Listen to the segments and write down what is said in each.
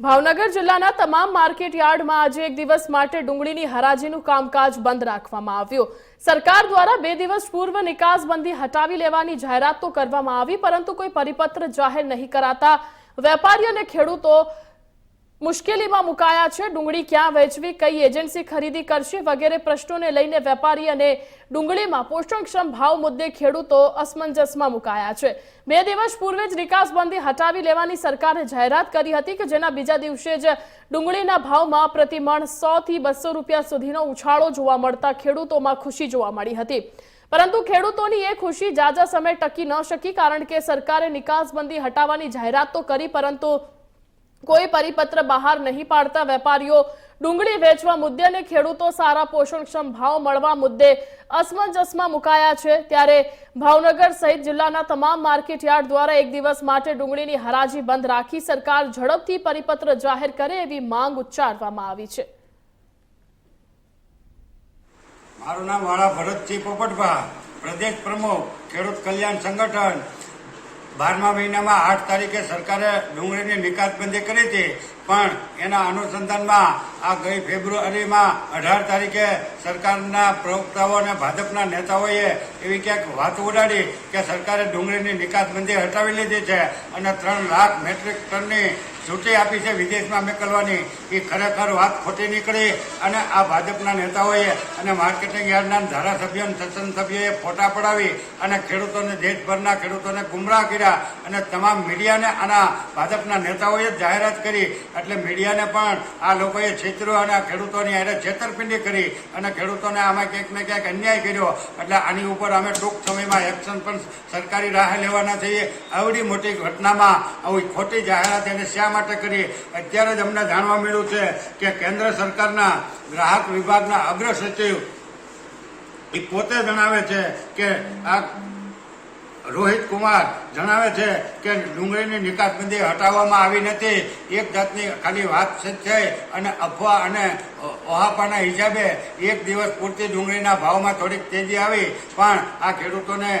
ભાવનગર જિલ્લાના તમામ માર્કેટ યાર્ડમાં આજે એક દિવસ માટે ડુંગળીની હરાજીનું કામકાજ બંધ રાખવામાં આવ્યું. સરકાર દ્વારા બે દિવસ પૂર્વ નિકાસબંધી હટાવી લેવાની જાહેરાત તો કરવામાં આવી, પરંતુ કોઈ પરિપત્ર જાહેર નહીં કરાતા. વેપારી અને ખેડૂતો મુશ્કેલીમાં મુકાયા છે. ડુંગળી ક્યાં વેચવી, કઈ એજન્સી ખરીદી કરશે વગેરે પ્રશ્નોને લઈને વેપારી અને ડુંગળીમાં પોષણક્ષમ ભાવ મુદ્દે ખેડૂતો અસમંજસમાં મુકાયા છે. બે દિવસ પૂર્વે જ નિકાસબંધી હટાવી લેવાની સરકારે જાહેરાત કરી હતી કે જેના બીજા દિવસે જ ડુંગળીના ભાવમાં પ્રતિમણ સો થી બસો રૂપિયા સુધીનો ઉછાળો જોવા મળતા ખેડૂતોમાં ખુશી જોવા મળી હતી. પરંતુ ખેડૂતોની એ ખુશી જાજા સમય ટકી ન શકી કારણ કે સરકારે નિકાસબંધી હટાવવાની જાહેરાત તો કરી, પરંતુ કોઈ પરિપત્ર બહાર નહીં પાડતા વેપારીઓ ડુંગળી વેચવા મુદ્દે અને ખેડૂતો સારા પોષણક્ષમ ભાવ મળવા મુદ્દે અસમંજસમાં મુકાયા છે. ત્યારે ભાવનગર સહિત જિલ્લાના તમામ માર્કેટ યાર્ડ દ્વારા એક દિવસ માટે ડુંગળીની હરાજી બંધ રાખી સરકાર ઝડપથી પરિપત્ર જાહેર કરે એવી માંગ ઉચ્ચારવામાં આવી છે. મારું નામ વાળા ભરતસિંહ પોપટભા, પ્રદેશ પ્રમુખ, ખેડૂત કલ્યાણ સંગઠન. બારમા મહિનામાં આઠ તારીખે સરકારે ડુંગળીની નિકાસબંધી કરી હતી. પણ એના અનુસંધાનમાં આ ગઈ ફેબ્રુઆરીમાં અઢાર તારીખે સરકારના પ્રવક્તાઓ અને ભાજપના નેતાઓએ એવી ક્યાંક વાત ઉડાડી કે સરકારે ડુંગળીની નિકાસબંધી હટાવી લીધી છે અને ત્રણ લાખ મેટ્રિક ટનની છૂટી આપી છે વિદેશમાં મોકલવાની. એ ખરેખર વાત ખોટી નીકળી અને આ ભાજપના નેતાઓએ અને માર્કેટિંગ યાર્ડના ધારાસભ્યો અને સત્સંગ સભ્યોએ ફોટા પડાવી અને ખેડૂતોને દેશભરના ખેડૂતોને ગુમરાહ કર્યા અને તમામ મીડિયાને આના ભાજપના નેતાઓએ જાહેરાત કરી એટલે મીડિયાને પણ આ લોકોએ છેતર્યો અને આ ખેડૂતોની એને છેતરપિંડી કરી અને ખેડૂતોને આમાં ક્યાંક ને ક્યાંક અન્યાય કર્યો. એટલે આની ઉપર અમે ટૂંક સમયમાં એક્શન પણ સરકારી રાહે લેવાના છીએ. આવડી મોટી ઘટનામાં આવી ખોટી જાહેરાત એને શા માટે કરી? અત્યારે જ અમને જાણવા મળ્યું છે કે કેન્દ્ર સરકારના ગ્રાહક વિભાગના અગ્ર સચિવ એ પોતે જણાવે છે કે આ રોહિત કુમાર જણાવે છે કે ડુંગળીની નિકાસબંધી હટાવવામાં આવી નથી. એક જાતની ખાલી વાત છે અને અફવા અને ઓહાપાના હિસાબે એક દિવસ પૂરતી ડુંગળીના ભાવમાં થોડીક તેજી આવી. પણ આ ખેડૂતોને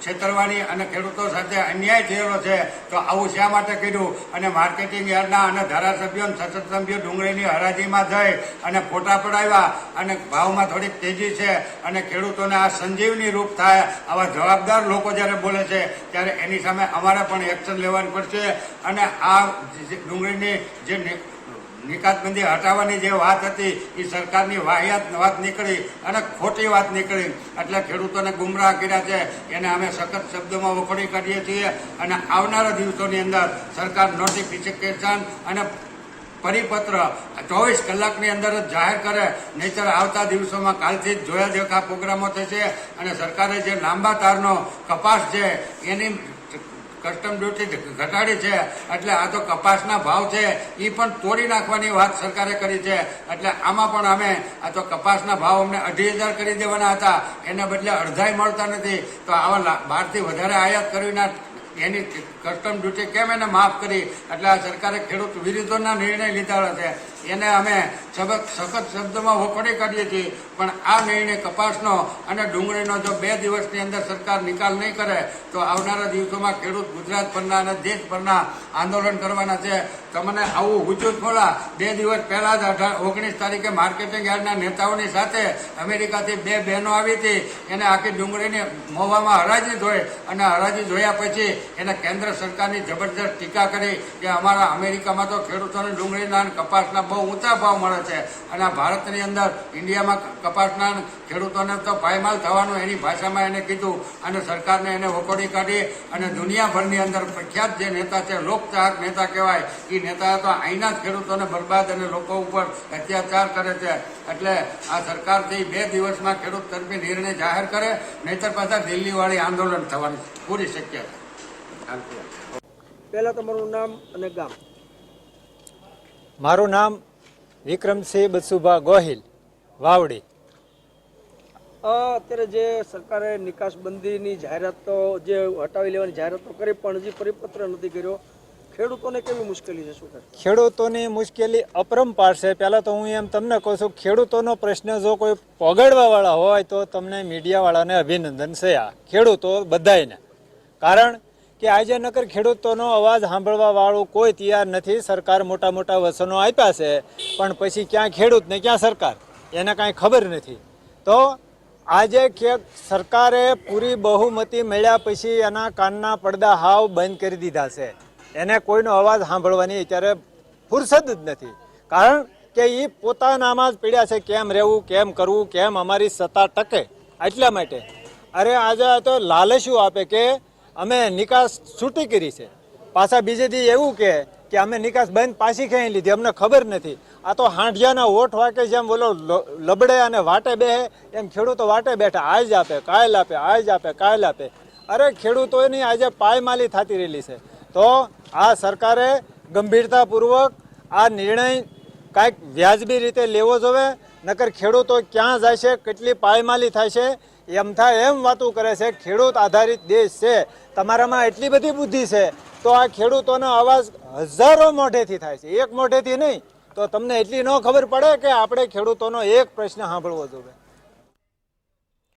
છેતરવાની અને ખેડૂતો સાથે અન્યાય થયેલો છે, તો આવું શા માટે કર્યું? અને માર્કેટિંગ યાર્ડના અને ધારાસભ્યો અને સભ્યો ડુંગળીની હરાજીમાં જઈ અને ફોટા પડાવ્યા અને ભાવમાં થોડીક તેજી છે અને ખેડૂતોને આ સંજીવની રૂપ થાય આવા જવાબદાર લોકો જ્યારે બોલે છે, ત્યારે એની સામે અમારે પણ એક્શન લેવાનું પડશે અને આ ડુંગળીની જે નિકાસબંધી હટાવવાની જે વાત હતી એ સરકારની વાહિયાત વાત નીકળી અને ખોટી વાત નીકળી. એટલે ખેડૂતોને ગુમરાહ કર્યા છે. એને અમે સખત શબ્દોમાં વખોડી કરીએ છીએ અને આવનારા દિવસોની અંદર સરકાર નોટિફિકેશન અને પરિપત્ર ચોવીસ કલાકની અંદર જ જાહેર કરે. નહીતર આવતા દિવસોમાં કાલથી જ જોયા દેખા પ્રોગ્રામો થશે અને સરકારે જે લાંબા તારનો કપાસ છે, એની કસ્ટમ ડ્યુટી ઘટાડી છે. એટલે આ તો કપાસના ભાવ છે. એ પણ તોડી નાખવાની વાત સરકારે કરી છે. એટલે આમાં પણ અમે આ તો કપાસના ભાવ અમને અઢી હજાર કરી દેવાના હતા. એના બદલે અડધાય મળતા નથી. તો આવા બહારથી વધારે આયાત કરીને એની કસ્ટમ ડ્યુટી કેમ એને માફ કરી? એટલે આ સરકારે ખેડૂત વિરુદ્ધોના નિર્ણય લીધા છે. એને અમે સબક સખત શબ્દોમાં વખોડી કરીએ છીએ. પણ આ નિર્ણય કપાસનો અને ડુંગળીનો જો બે દિવસની અંદર સરકાર નિકાલ નહીં કરે, તો આવનારા દિવસોમાં ખેડૂત ગુજરાત પરના અને દેશભરના આંદોલન કરવાના છે. તમને આવું હુજુત ખોલા બે દિવસ પહેલા જ અઢાર ઓગણીસ તારીખે માર્કેટિંગ યાર્ડના નેતાઓની સાથે અમેરિકાથી બે બહેનો આવી હતી. એને આખી ડુંગળીને મોવામાં હરાજી ધોઈ અને હરાજી જોયા પછી એને કેન્દ્ર સરકારની જબરજસ્ત ટીકા કરી કે અમારા અમેરિકામાં તો ખેડૂતોને ડુંગળીના અને કપાસના બહુ ઊંચા ભાવ મળે છે. અને આ ભારતની અંદર ઇન્ડિયામાં કપાસના ખેડૂતોને તો પાયમાલ થવાનું એની ભાષામાં એને કીધું. અને સરકારને એને વખોડી કાઢી અને દુનિયાભરની અંદર પ્રખ્યાત જે નેતા છે, લોકચાહક નેતા કહેવાય એ નેતા તો અહીંના જ ખેડૂતોને બરબાદ અને લોકો ઉપર અત્યાચાર કરે છે. એટલે આ સરકારથી બે દિવસમાં ખેડૂત તરફી નિર્ણય જાહેર કરે, નહીતર પાછા દિલ્હીવાળી આંદોલન થવાની પૂરી શક્યતા. પહેલાં તમારું નામ અને ગામ. મારું નામ વિક્રમસિંહ બસુભા ગોહિલ વાવડી. અત્યારે જે સરકારે નિકાસબંધીની જાહેરાતો જે હટાવી લેવાની જાહેરાતો કરી પણ હજી પરિપત્ર નથી કર્યો. ખેડૂતોને કેવી મુશ્કેલી છે શું ખેડૂતોની મુશ્કેલી અપરંપાર છે. પહેલાં તો હું એમ તમને કહું છું ખેડૂતોનો પ્રશ્ન જો કોઈ પગડવાવાળા હોય તો તમને મીડિયાવાળાને અભિનંદન છે આ. ખેડૂતો બધાયને. કારણ કે આજે નકર ખેડૂતોનો અવાજ સાંભળવા વાળું કોઈ તૈયાર નથી. સરકાર મોટા મોટા વસનો આપ્યા છે, પણ પછી ક્યાં ખેડૂત ને ક્યાં સરકાર? એને કાંઈ ખબર નથી. તો આજે સરકારે પૂરી બહુમતી મળ્યા પછી એના કાનના પડદા હાવ બંધ કરી દીધા છે. એને કોઈનો અવાજ સાંભળવાની અત્યારે ફુરસદ જ નથી. કારણ કે એ પોતાનામાં જ પીડ્યા છે, કેમ રહેવું, કેમ કરવું, કેમ અમારી સત્તા ટકે એટલા માટે. અરે આજે તો લાલચું આપે કે અમે નિકાસ છૂટી કરી છે. પાછા બીજે દી એવું કે કે અમે નિકાસ બંધ પાછી ખેંચી લીધી, અમને ખબર નથી. આ તો હાંડિયાના ઓઠ વાકે જેમ બોલો લબડે અને વાટે બે એમ ખેડૂતો વાટે બેઠા, આજ આપે, કાલ આપે, આજ આપે, કાલ આપે. અરે ખેડૂતોની આજે પાયમાલી થતી રહેલી છે. તો આ સરકારે ગંભીરતાપૂર્વક આ નિર્ણય કાંઈક વ્યાજબી રીતે લેવો જોવે, નકર ખેડૂતો ક્યાં જાય છે કેટલી પાયમાલી થાય છે એમ થાય એમ વાતું કરે છે, ખેડૂત આધારિત દેશ છે, તમારામાં એટલી બધી બુદ્ધિ છે, તો આ ખેડૂતોનો અવાજ હજારો મોઢેથી થાય છે. એક મોઢેથી નહીં, તો તમને એટલી ન ખબર પડે કે આપણે ખેડૂતોનો એક પ્રશ્ન સાંભળવો જોઈએ.